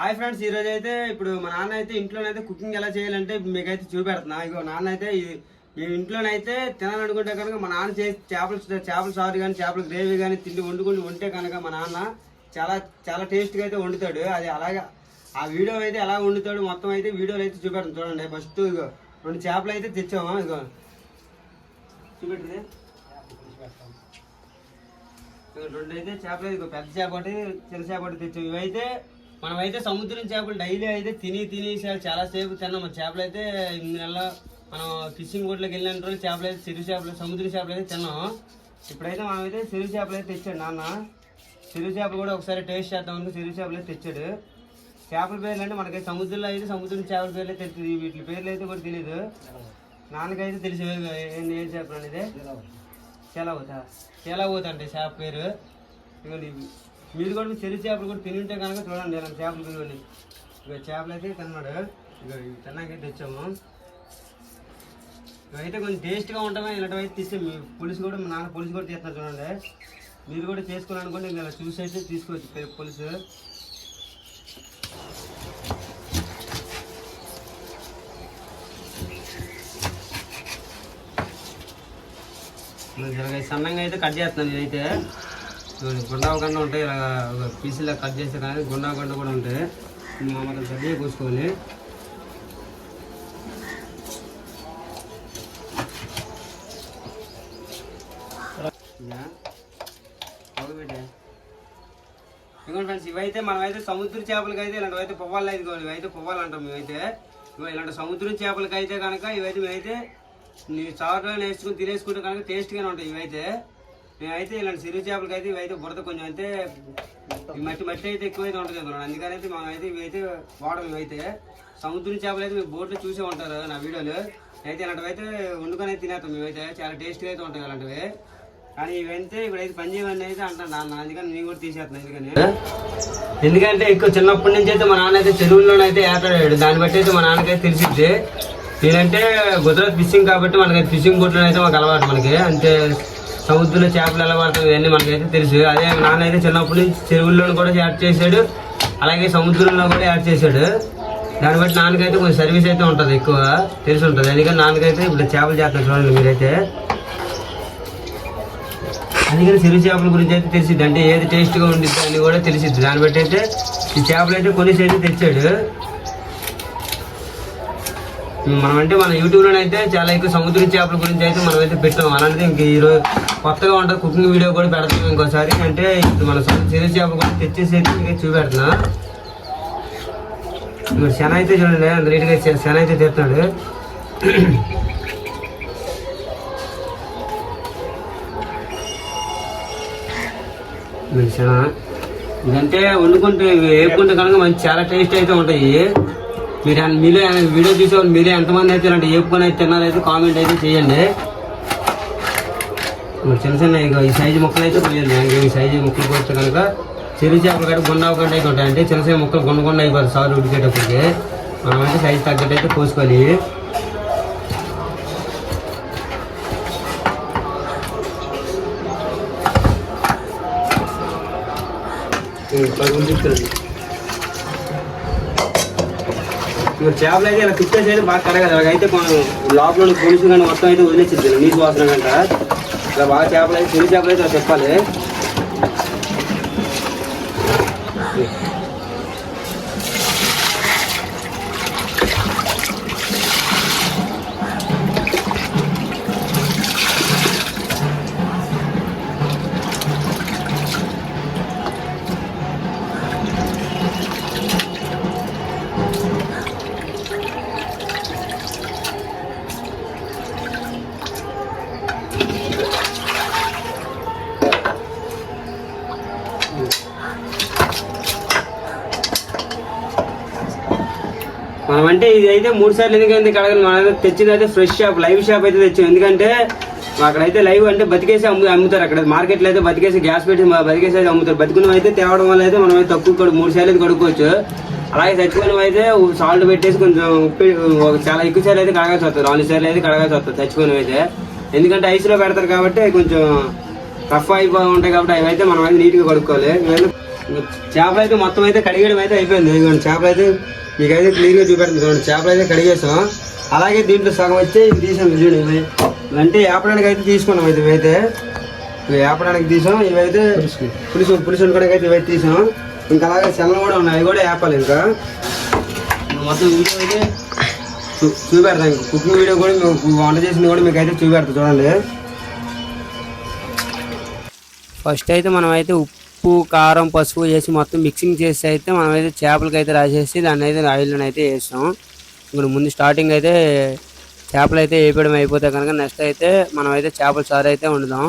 Hi friends ఈరోజు అయితే ఇప్పుడు మా నాన్న అయితే ఇంట్లోనైతే కుకింగ్ ఎలా చేయాలంటే మీకైతే చూపెడుతున్నా. ఇగో నాన్న అయితే మేము ఇంట్లోనైతే తినాలనుకుంటే కనుక మా నాన్న చేసి చేపలు చేపల సారు కానీ చేపల గ్రేవీ కానీ తిండి వండుకుంటూ ఉంటే కనుక మా నాన్న చాలా చాలా టేస్ట్గా అయితే వండుతాడు. అది అలాగే ఆ వీడియో అయితే ఎలా వండుతాడు మొత్తం అయితే వీడియోలు అయితే చూపెడతాం చూడండి ఫస్ట్ ఇగో రెండు చేపలు అయితే తెచ్చాము. ఇగో చూపెట్టింది రెండు అయితే చేపలు ఇగో పెద్ద చేప ఒకటి చిన్న చేప ఒకటి తెచ్చాము. ఇవైతే మనమైతే సముద్రం చేపలు డైలీ అయితే తిని తిని చాలా సేపు తిన్నాం. మన చేపలు అయితే ఈ నెల మనం ఫిషింగ్ బోట్లోకి వెళ్ళిన రోజు చేపలు అయితే చెరువు చేపలు సముద్ర చేపలు అయితే తిన్నాం. ఇప్పుడైతే మనమైతే చెరువు చేపలు అయితే తెచ్చాడు నాన్న. చెరువు చేపలు కూడా ఒకసారి టేస్ట్ చేద్దామని చెరువు చేపలు అయితే తెచ్చాడు. చేపల పేర్లు అంటే మనకి సముద్రంలో అయితే సముద్రం చేపల పేర్లు అయితే తెలుస్తుంది వీటి పేర్లు అయితే కూడా తెలియదు నాన్నకైతే తెలిసి ఏం ఏం చేపలు అనేది? చాలా పోతా చాలా పోతా అంటే చేప పేరు. ఇవి. మీరు కూడా చెరువు చేపలు కూడా తిని ఉంటే కనుక చూడండి ఇలా చేపలు తినండి ఇక చేపలు అయితే తిన్నాడు. ఇక ఇవి తిన్నాకైతే తెచ్చాము. ఇవైతే కొంచెం టేస్ట్గా ఉంటామని ఇలాంటివి అయితే తీస్తే మీ పులుసు కూడా మా నాన్న పులుసు కూడా తీస్తున్నారు చూడండి. మీరు కూడా చేసుకోవాలనుకోండి ఇంకా ఇలా చూసి అయితే తీసుకోవచ్చు పులుసు. సన్నంగా అయితే కట్ చేస్తున్నాను ఇదైతే గుండాగండ ఉంటాయి ఇలా పీసులా కట్ చేస్తే కానీ గుండాగండ కూడా ఉంటాయి. మామూలుగా గడ్డే కోసుకోవాలి ఇలా. ఇదిగోండి ఫ్రెండ్స్ ఇవైతే మనమైతే సముద్ర చేపలకి అయితే ఇలాంటివి అయితే పువ్వాలు అయితే ఇవైతే పువ్వాలు అంటాం మేమైతే. ఇలాంటి సముద్రం చేపలకి అయితే కనుక ఇవైతే మేమైతే నీ చారులో నేర్చుకుని తినేసుకుంటే కనుక టేస్ట్గానే ఉంటాయి ఇవైతే. మేమైతే ఇలాంటి సిరు చేపలకి అయితే ఇవైతే బురద కొంచెం అయితే ఈ మట్టి మట్టి అయితే ఎక్కువైతే ఉంటుంది కదా. అందుకని అయితే అయితే ఇవైతే వాడడం ఇవైతే. సముద్రం చేపలు అయితే మీరు బోట్లో చూసే ఉంటారు నా వీడియోలు. అయితే ఇలాంటివి అయితే వండుకొని అయితే తినేస్తాం మేమైతే. చాలా టేస్ట్గా అయితే ఉంటాయి అలాంటివి కానీ ఇవైతే ఇప్పుడైతే పని చేయమని అయితే అంటాను నాన్న. అందుకని నేను కూడా తీసేస్తాను ఎందుకని? ఎందుకంటే ఎక్కువ చిన్నప్పటి నుంచి అయితే మా నాన్న అయితే చెరువుల్లోనైతే ఏటాడాడు దాన్ని బట్టి అయితే మా నాన్నకైతే తెలిసిద్ది. నేనంటే గుజరాత్ ఫిషింగ్ కాబట్టి మనకి ఫిషింగ్ బోట్లో అయితే మాకు అలవాటు మనకి. అంతే సముద్రంలో చేపలు ఎలా పడతాయి ఇవన్నీ మనకైతే తెలుసు. అదే నాన్న అయితే చిన్నప్పటి నుంచి చెరువుల్లో కూడా యాడ్ చేశాడు. అలాగే సముద్రంలో కూడా యాడ్ చేశాడు. దాన్ని బట్టి నాన్నకైతే కొంచెం సర్వీస్ అయితే ఉంటుంది ఎక్కువ. తెలిసి ఉంటుంది అందుకని నాన్నకైతే ఇప్పుడు చేపలు చేస్తాను చూడండి మీరైతే. అందుకని చెరువు చేపల గురించి అయితే తెలిసిద్ది. అంటే ఏది టేస్ట్గా ఉండిద్ది అని కూడా తెలిసిద్ది. దాన్ని బట్టి అయితే ఈ చేపలు అయితే కొనేసి అయితే తెచ్చాడు. మనం అంటే మన యూట్యూబ్లో అయితే చాలా ఎక్కువ సముద్ర చేపల గురించి అయితే మనం అయితే పెట్టాం. అలాంటిది ఇంక ఈరోజు కొత్తగా ఉంటుంది కుకింగ్ వీడియో కూడా పెడతాం ఇంకోసారి. అంటే ఇప్పుడు మన చెరువు చేపలు కూడా తెచ్చేసి అయితే మీకు చూపెడుతున్నా ఇప్పుడు శన అయితే చూడండి అంత నీట్గా శ- శన అయితే తెస్తున్నాడు. శన ఇదంటే వండుకుంటే వేపుకుంటే కనుక మంచి చాలా టేస్ట్ అయితే ఉంటాయి. మీరు మీరే వీడియో చూసేవాళ్ళు మీరే ఎంతమంది అయితే ఇలాంటి ఏపుకొని అయితే తిన్నారైతే కామెంట్ అయితే చేయండి. మరి చిన్న చిన్న ఇక ఈ సైజు ముక్కలు అయితే పోయాలి ఇంకా ఈ సైజు ముక్కలు పోతే కనుక చెరువు చేపలు కంటే గుండా అయితే ఉంటాయి చిన్న చిన్న ముక్కలు గుండ గుండ అయిపోతాయి సారు ఉడికేటప్పటికి. మనం అంటే సైజు తగ్గట్టు అయితే కోసుకోవాలి మీరు చేపలు అయితే ఇలా పిచ్చేసి అయితే బాగా కడగదు అలాగైతే మనం లోపల పులుసు కానీ మొత్తం అయితే వదిలేసింది నీటి వాసన కంట ఇలా బాగా చేపలు అయితే చిన్న చేపలు అయితే చెప్పాలి. అంటే ఇది అయితే మూడు సార్లు ఎందుకంటే కడగలు మనం తెచ్చింది అయితే ఫ్రెష్ షాప్ లైవ్ షాప్ అయితే తెచ్చాం. ఎందుకంటే అక్కడైతే లైవ్ అంటే బతికేసి అమ్ము అమ్ముతారు అక్కడ. మార్కెట్లో అయితే బతికేసి గ్యాస్ పెట్టి బతికేసి అయితే అమ్ముతారు. బతికున్నవి అయితే తేవడం వల్ల అయితే మనం అయితే తక్కువ మూడు సార్లు అయితే కడుక్కోవచ్చు. అలాగే చచ్చిపోయినవి అయితే సాల్ట్ పెట్టేసి కొంచెం ఉప్పు చాలా ఎక్కువ సార్లు అయితే కడగాల్సి వస్తుంది. నాలుగు సార్లు అయితే కడగాల్సి వస్తుంది చచ్చిపోయినవి అయితే. ఎందుకంటే ఐస్లో పెడతారు కాబట్టి కొంచెం రఫ్ అయిపోయి ఉంటాయి కాబట్టి అవి అయితే మనం అయితే నీట్గా కడుక్కోవాలి. చేపలు అయితే మొత్తం అయితే కడిగడం అయితే అయిపోయింది. ఇదిగోండి చేపలు అయితే మీకైతే క్లియర్గా చూపెడుతుంది చూడండి చేపలు అయితే కడిగేసాం. అలాగే దీంట్లో సగం వచ్చి ఇవి తీసాం. చూడండి ఇవి. అంటే వేపడానికి అయితే తీసుకున్నాం. ఇది ఇవైతే ఇవి వేపడానికి తీసాం. ఇవైతే పులుసు. పులుసు వండుకోవడానికి అయితే ఇవైతే తీసాం. ఇంకా అలాగే సెలవు కూడా ఉన్నాయి. అవి కూడా వేపాలి ఇంకా. మొత్తం వీడియో అయితే చూపెడతాం. ఇంకా కుకింగ్ వీడియో కూడా వంట చేసింది కూడా మీకు అయితే చూపెడతాం. చూడండి. ఫస్ట్ అయితే మనం అయితే ఉప్పు ఉప్పు కారం పసుపు వేసి మొత్తం మిక్సింగ్ చేసి అయితే మనం అయితే చేపలకి అయితే రాసేసి దాన్ని అయితే ఆయిల్లో అయితే వేస్తాం. ఇప్పుడు ముందు స్టార్టింగ్ అయితే చేపలు అయితే వేపడం అయిపోతే కనుక నెక్స్ట్ అయితే మనం అయితే చేపల చారు అయితే వండుదాం.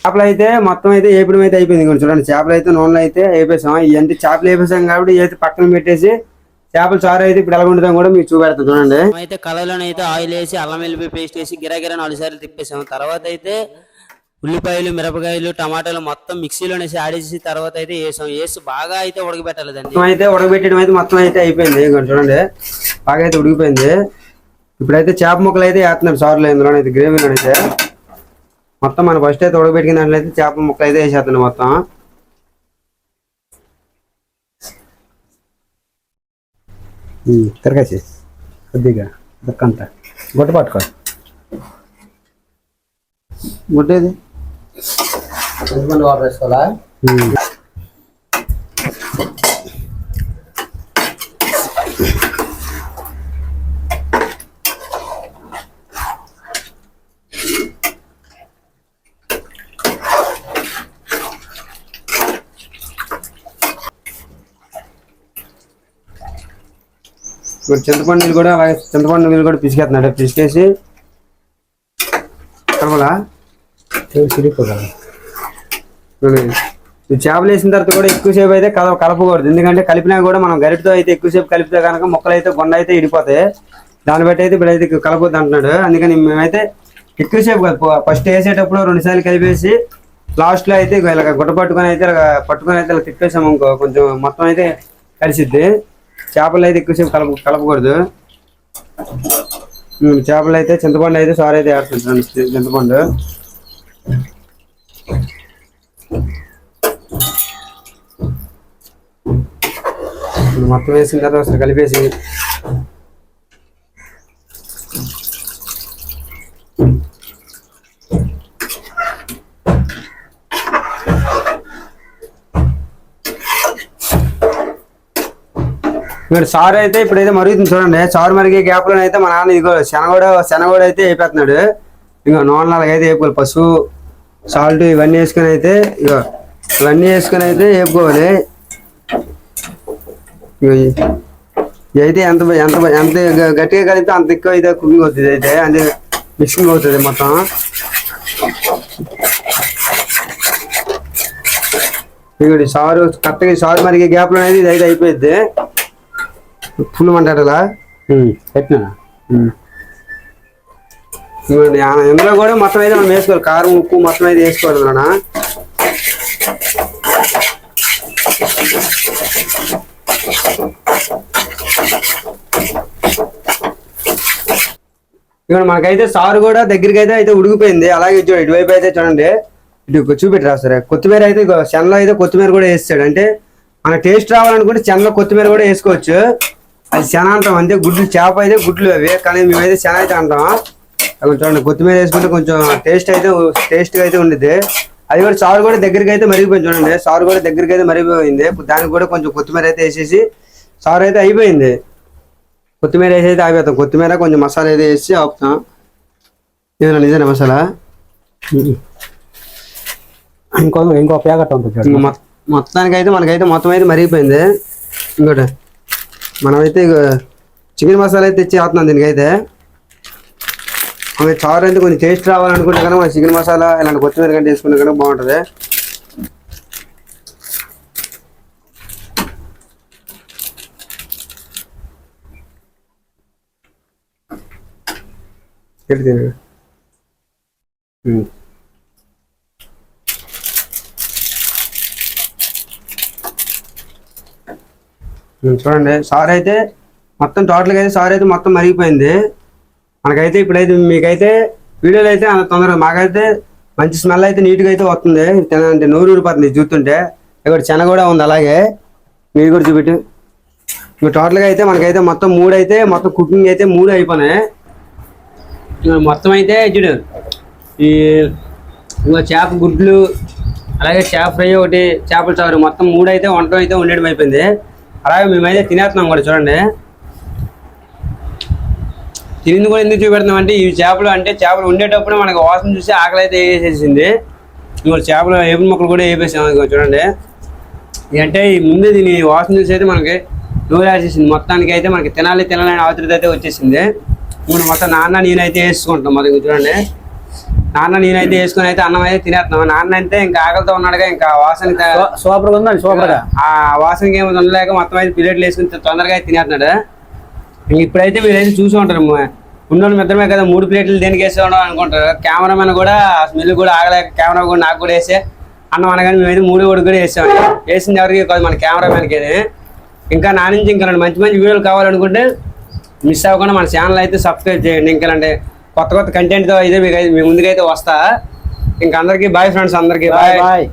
చేపలు అయితే మొత్తం అయితే వేపడం అయితే అయిపోయింది కొంచెం చూడండి. చేపలు అయితే నూనెలో అయితే వేపేసాం. ఇవన్నీ చేపలు వేపేసాం కాబట్టి అయితే పక్కన పెట్టేసి చేపల చారు అయితే ఇప్పుడు ఎలా వండుతాం కూడా మీకు చూపెడతాం చూడండి. అయితే కళలోనే అయితే ఆయిల్ వేసి అల్లం వెల్లిపాయ పేస్ట్ వేసి గిరగిర నాలుగు సార్లు తిప్పేసాం. తర్వాత అయితే ఉల్లిపాయలు మిరపకాయలు టమాటాలు మొత్తం మిక్సీలో వేసి ఆడేసి తర్వాత అయితే వేసాం వేసి బాగా అయితే ఉడకబెట్టాలి అయితే ఉడకబెట్టడం అయితే మొత్తం అయితే అయిపోయింది. చూడండి. బాగా అయితే ఉడికిపోయింది. ఇప్పుడైతే చేప ముక్కలు అయితే వేస్తున్నారు సార్లు ఇందులో అయితే గ్రేవీలో అయితే. మొత్తం మనం ఫస్ట్ అయితే ఉడకబెట్టిన దాంట్లో అయితే చేప ముక్కలు అయితే వేసేస్తున్నాం మొత్తం. తిరగేసి. కొద్దిగా దక్కంత గుట్ట పట్టుకో. ముట్టేది ఎంతమంది వాటర్ వేసుకోవాలా ఇప్పుడు చింతపండు నీళ్ళు కూడా అలాగే చింతపండు నీళ్ళు కూడా పిసికేస్తున్నాడు. పిసికేసి కడపలా ఈ చేపలు వేసిన తర్వాత కూడా ఎక్కువసేపు అయితే కల కలపకూడదు. ఎందుకంటే కలిపినా కూడా మనం గరిటతో అయితే ఎక్కువసేపు కలిపితే కనుక మొక్కలు అయితే కొండ అయితే ఇడిపోతాయి దాన్ని బట్టి అయితే ఇప్పుడు అయితే కలపొద్దు అంటున్నాడు. అందుకని మేమైతే ఎక్కువసేపు కాదు ఫస్ట్ వేసేటప్పుడు రెండు సార్లు కలిపేసి లాస్ట్లో అయితే ఇలా గుట్ట పట్టుకొని అయితే ఇలా పట్టుకొని అయితే ఇలా తిప్పేసాము ఇంకో కొంచెం మొత్తం అయితే కలిసిద్ది. చేపలు అయితే ఎక్కువసేపు కలప కలపకూడదు. చేపలు అయితే చింతపండు అయితే సారీ అయితే వేస్తుంటాను చింతపండు. మొత్తం వేసిన తర్వాత ఒకసారి కలిపేసి మీరు సారు అయితే ఇప్పుడైతే మరుగుతుంది చూడండి. సారు మరిగే గ్యాప్లో అయితే మా నాన్న ఇదిగో శనగోడ శనగోడ అయితే అయిపోతున్నాడు. ఇంకా నూనె అలాగైతే వేపుకోవాలి పసుపు సాల్ట్ ఇవన్నీ వేసుకొని అయితే ఇగో ఇవన్నీ వేసుకొని అయితే వేపుకోవాలి అయితే ఎంత ఎంత ఎంత గట్టిగా కలిపితే అంత ఎక్కువ అయితే కుకింగ్ అవుతుంది అయితే. అంటే మిక్సింగ్ అవుతుంది మొత్తం. ఇగోటి సారు కరెక్ట్గా సారు మరిగే గ్యాప్లో అనేది ఇది అయితే అయిపోయింది ఫుల్ మంటారా పెట్టినా ఇదిగోండి, ఇందులో కూడా మొత్తం అయితే మనం వేసుకోవాలి. కారం ఉప్పు మొత్తం అయితే వేసుకోవాలి నాన్న ఇక్కడ మనకైతే సారు కూడా దగ్గరికి అయితే అయితే ఉడికిపోయింది. అలాగే చూడండి ఇటువైపు అయితే చూడండి. ఇటు చూపెట్టరా సరే కొత్తిమీర అయితే చెన్నలో అయితే కొత్తిమీర కూడా వేస్తాడు. అంటే మన టేస్ట్ రావాలనుకుంటే చెన్నలో కొత్తిమీర కూడా వేసుకోవచ్చు. అది శన అంటాం అంతే. గుడ్లు చేప అయితే గుడ్లు అవి. కానీ మేమైతే శన అయితే అంటాం. చూడండి కొత్తిమీర వేసుకుంటే కొంచెం టేస్ట్ అయితే టేస్ట్గా అయితే ఉండిద్ది. అది కూడా సారు కూడా దగ్గరికి అయితే మరిగిపోయింది చూడండి. సారు కూడా దగ్గరికి అయితే మరిగిపోయింది. దానికి కూడా కొంచెం కొత్తిమీర అయితే వేసేసి సారు అయితే అయిపోయింది. కొత్తిమీర వేసి అయితే ఆపేస్తాం కొత్తిమీర కొంచెం మసాలా అయితే వేసి ఆపుతాం. ఏదైనా నిజానే మసాలా? ఇంకో ఇంకో ప్యాకెట్ ఉంటుంది మొత్తానికి అయితే మనకైతే మొత్తం అయితే మరిగిపోయింది. ఇంకోటి మనమైతే చికెన్ మసాలా అయితే తెచ్చి ఆపుతున్నాం దీనికైతే. చారు అయితే కొంచెం టేస్ట్ రావాలనుకుంటే కనుక మన చికెన్ మసాలా ఇలాంటి కొత్తిమీర కంటే వేసుకుంటే కనుక బాగుంటుంది. చూడండి సార్ అయితే మొత్తం టోటల్గా అయితే సార్ అయితే మొత్తం మరిగిపోయింది. మనకైతే ఇప్పుడైతే మీకైతే వీడియోలో అయితే అంత తొందరగా మాకైతే మంచి స్మెల్ అయితే నీట్గా అయితే వస్తుంది. అంటే నోరు ఊరిపోతుంది చూస్తుంటే. ఇక్కడ చెన కూడా ఉంది అలాగే. మీరు కూడా చూపెట్టు. ఇప్పుడు టోటల్గా అయితే మనకైతే మొత్తం మూడు అయితే మొత్తం కుకింగ్ అయితే మూడు అయిపోయినాయి. మొత్తం అయితే చూడు. ఈ ఇంకా చేప గుడ్లు అలాగే చేప ఫ్రై ఒకటి చేపల చారు మొత్తం మూడు అయితే వంట అయితే ఉండడం అయిపోయింది. అలాగే మేమైతే తినేస్తున్నాం కూడా చూడండి. తినింది కూడా ఎందుకు చూపెడుతున్నాం అంటే ఈ చేపలు అంటే చేపలు ఉండేటప్పుడు మనకు వాసన చూసి ఆకలి అయితే వేసేసింది. ఇంకోటి చేపలు ఏపుడు మొక్కలు కూడా వేపేసాం చూడండి. అంటే ఈ ముందు దీని వాసన చూసి అయితే మనకి నోరు వేసేసింది మొత్తానికి అయితే మనకి తినాలి తినాలని ఆతృత అయితే వచ్చేసింది. ఇప్పుడు మొత్తం నాన్న నేనైతే వేసుకుంటాం మరి చూడండి. నాన్న నేనైతే వేసుకుని అయితే అన్నం అయితే తినేస్తున్నాం. నాన్న అయితే ఇంకా ఆకలితో ఉన్నాడుగా ఇంకా వాసన సూపర్గా ఉందండి సూపర్గా. ఆ వాసనకి ఏమో ఉండలేక మొత్తం అయితే ప్లేట్లు వేసుకుని తొందరగా అయితే తినేస్తున్నాడు. ఇప్పుడైతే మీరైతే చూసి ఉంటారు ఉన్నోళ్ళు మిత్రమే కదా మూడు ప్లేట్లు దేనికి వేసేవాడు అనుకుంటారు. కెమెరామెన్ కూడా స్మెల్ కూడా ఆగలేక కెమెరా కూడా నాకు కూడా వేసే అన్నం అనగానే మేమైతే మూడు కూడా కూడా వేసాము వేసింది ఎవరికి కాదు మన కెమెరామెన్కి ఇంకా నా నుంచి ఇంకా మంచి మంచి వీడియోలు కావాలనుకుంటే మిస్ అవ్వకుండా మన ఛానల్ అయితే సబ్స్క్రైబ్ చేయండి. ఇంకా అంటే కొత్త కొత్త కంటెంట్తో అయితే మీకు అయితే మీ ముందుకైతే వస్తా. ఇంకా అందరికీ బాయ్ ఫ్రెండ్స్ అందరికీ బాయ్ బాయ్